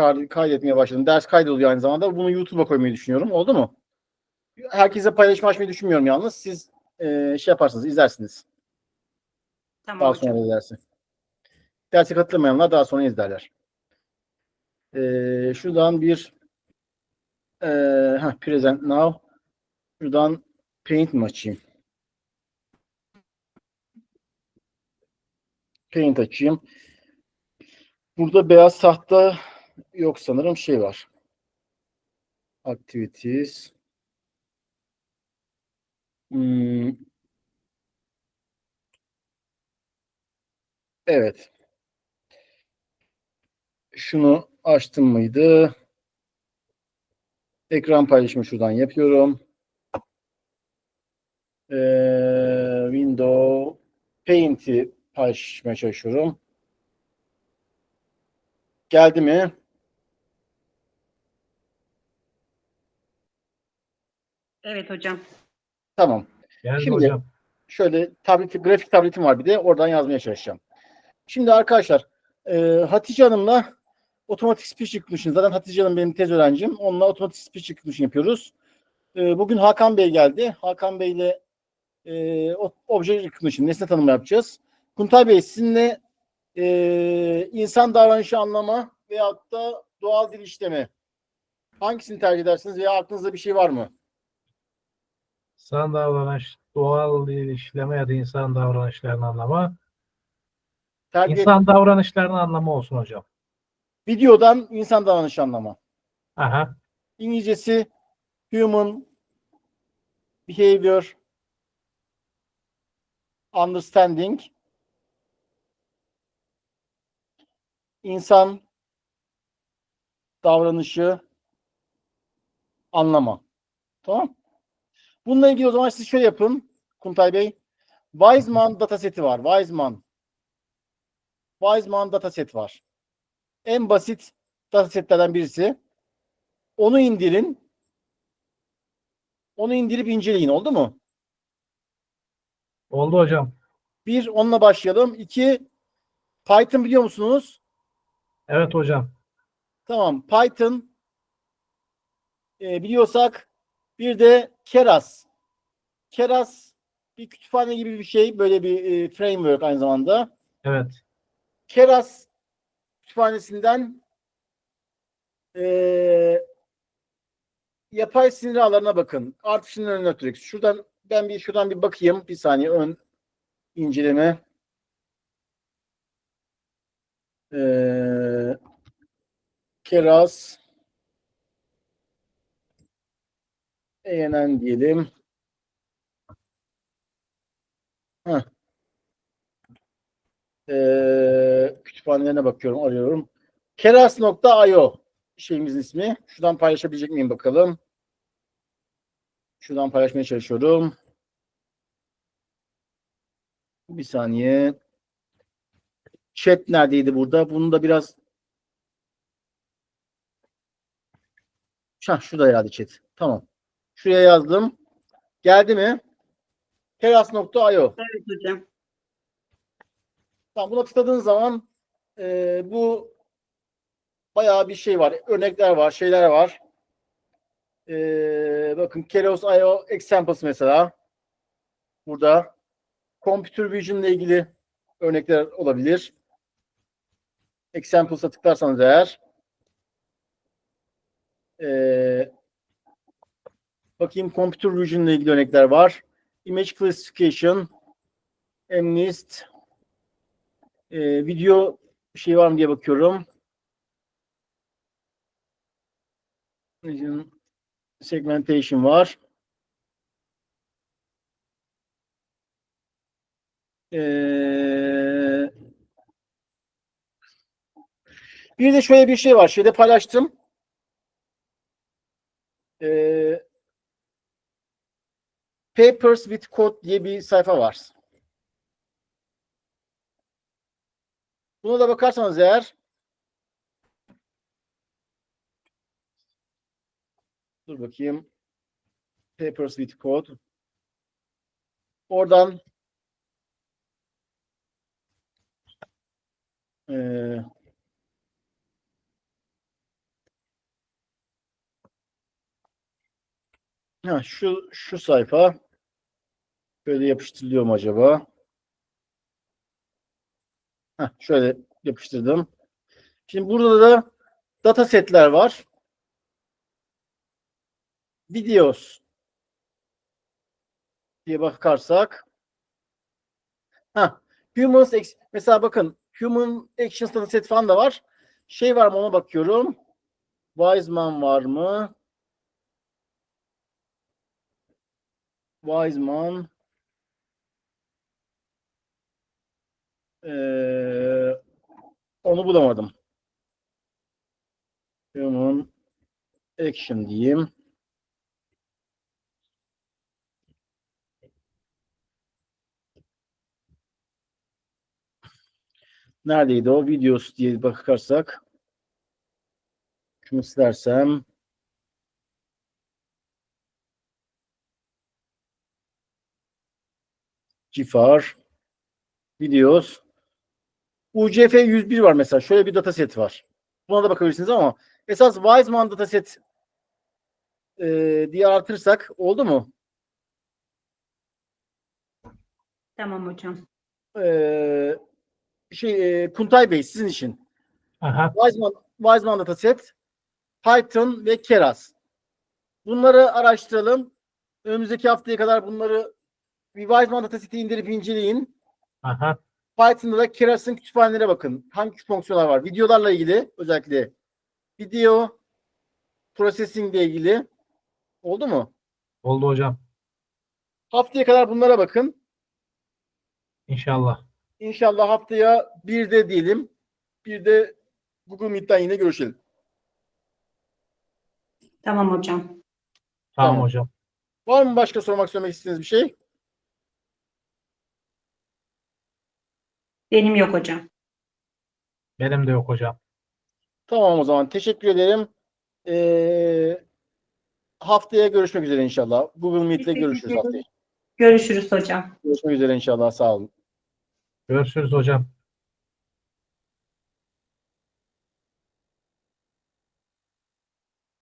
kay- kaydetmeye başladım. Ders kaydoluyor aynı zamanda. Bunu YouTube'a koymayı düşünüyorum. Oldu mu? Herkese paylaşma açmayı düşünmüyorum yalnız. Siz e, şey yaparsınız, izlersiniz. Tamam Daha hocam. sonra da dersi. Derse katılamayanlar daha sonra izlerler. Ee, şuradan bir ee, heh, present now. Şuradan paint mi açayım? Paint açayım. Burada beyaz tahta yok sanırım şey var. Activities. Hmm. Evet. Şunu açtım mıydı? Ekran paylaşımı şuradan yapıyorum. Ee, window Paint'i paylaşmaya çalışıyorum. Geldi mi? Evet hocam. Tamam. Geldi Şimdi- hocam. Şöyle tableti, grafik tabletim var bir de oradan yazmaya çalışacağım. Şimdi arkadaşlar e, Hatice Hanım'la otomatik speech recognition. Zaten Hatice Hanım benim tez öğrencim. Onunla otomatik speech recognition yapıyoruz. E, bugün Hakan Bey geldi. Hakan Bey ile e, o- object recognition, nesne tanımı yapacağız. Kuntay Bey sizinle e, insan davranışı anlama veyahut da doğal dil işleme hangisini tercih edersiniz veya aklınızda bir şey var mı? İnsan davranış, doğal işleme ya da insan davranışlarını anlama. Tercih İnsan davranışlarını anlama olsun hocam. videodan insan davranışı anlama. Aha. İngilizcesi human behavior understanding insan davranışı anlama. Tamam. Bununla ilgili o zaman siz şöyle yapın Kuntay Bey. Wiseman dataseti var. Wiseman. Wiseman dataset var. En basit datasetlerden birisi. Onu indirin. Onu indirip inceleyin. Oldu mu? Oldu hocam. Bir, onunla başlayalım. İki, Python biliyor musunuz? Evet hocam. Tamam. Python e, biliyorsak bir de Keras. Keras bir kütüphane gibi bir şey. Böyle bir e, framework aynı zamanda. Evet. Keras kütüphanesinden e, yapay sinir ağlarına bakın. Artificial Neural. Şuradan ben bir şuradan bir bakayım. Bir saniye ön inceleme. Ee, Keras ENN diyelim. Heh. Ee, kütüphanelerine bakıyorum, arıyorum. Keras.io şeyimizin ismi. Şuradan paylaşabilecek miyim bakalım. Şuradan paylaşmaya çalışıyorum. Bir saniye. Chat neredeydi burada? Bunu da biraz Şah, şurada herhalde chat. Tamam. Şuraya yazdım. Geldi mi? Keras.io Evet hocam. Tamam, buna tıkladığınız zaman e, bu bayağı bir şey var. Örnekler var, şeyler var. E, bakın Keros.io examples mesela. Burada. Computer Vision ile ilgili örnekler olabilir. Examples'a tıklarsanız eğer. E, bakayım Computer Vision ile ilgili örnekler var. Image Classification, MNIST, ee, video şey var mı diye bakıyorum. Segmentation var. Ee, bir de şöyle bir şey var. Şeyde paylaştım. Papers with Code diye bir sayfa var. Buna da bakarsanız eğer Dur bakayım. Papers with Code. Oradan e, ha, şu şu sayfa böyle yapıştırılıyor mu acaba? Ha, şöyle yapıştırdım. Şimdi burada da data setler var. Videos diye bakarsak ha, humans mesela bakın human actions data set falan da var. Şey var mı ona bakıyorum. Wiseman var mı? Wiseman Ee, onu bulamadım. Human action diyeyim. Neredeydi o? Videos diye bakarsak. Şunu istersem. Cifar. Videos. UCF 101 var mesela. Şöyle bir dataset var. Buna da bakabilirsiniz ama esas Wiseman dataset e, diye artırırsak oldu mu? Tamam hocam. E, şey e, Kuntay Bey sizin için. Aha. Wiseman, Wiseman dataset, Python ve Keras. Bunları araştıralım. Önümüzdeki haftaya kadar bunları bir Wiseman dataseti indirip inceleyin. Aha. Python'da da Keras'ın kütüphanelere bakın. Hangi fonksiyonlar var? Videolarla ilgili özellikle. Video processing ile ilgili. Oldu mu? Oldu hocam. Haftaya kadar bunlara bakın. İnşallah. İnşallah haftaya bir de diyelim. Bir de Google Meet'ten yine görüşelim. Tamam hocam. Tamam, Tamam. hocam. Var mı başka sormak söylemek istediğiniz bir şey? Benim yok hocam. Benim de yok hocam. Tamam o zaman. Teşekkür ederim. Ee, haftaya görüşmek üzere inşallah. Google Meet'le görüşürüz haftaya. Görüşürüz hocam. Görüşmek üzere inşallah. Sağ olun. Görüşürüz hocam.